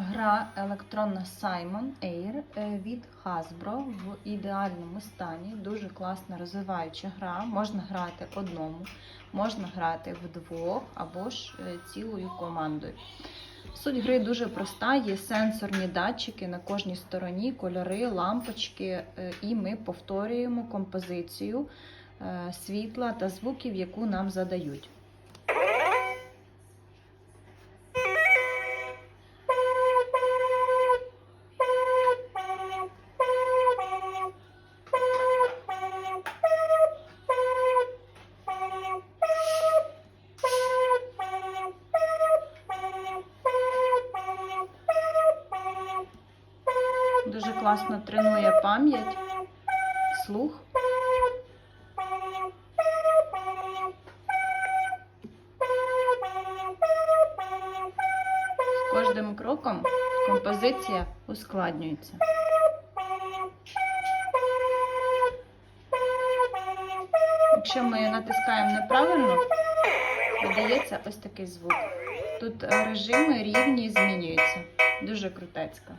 Гра електронна Simon Air е, від Hasbro в ідеальному стані. Дуже класна розвиваюча гра. Можна грати одному, можна грати вдвох або ж е, цілою командою. Суть гри дуже проста: є сенсорні датчики на кожній стороні, кольори, лампочки, е, і ми повторюємо композицію світла та звуків, яку нам задають. Дуже класно тренує пам'ять, слух. З кожним кроком композиція ускладнюється. Якщо ми натискаємо неправильно, видається ось такий звук. Тут е, режими рівні змінюються. Дуже крутецька.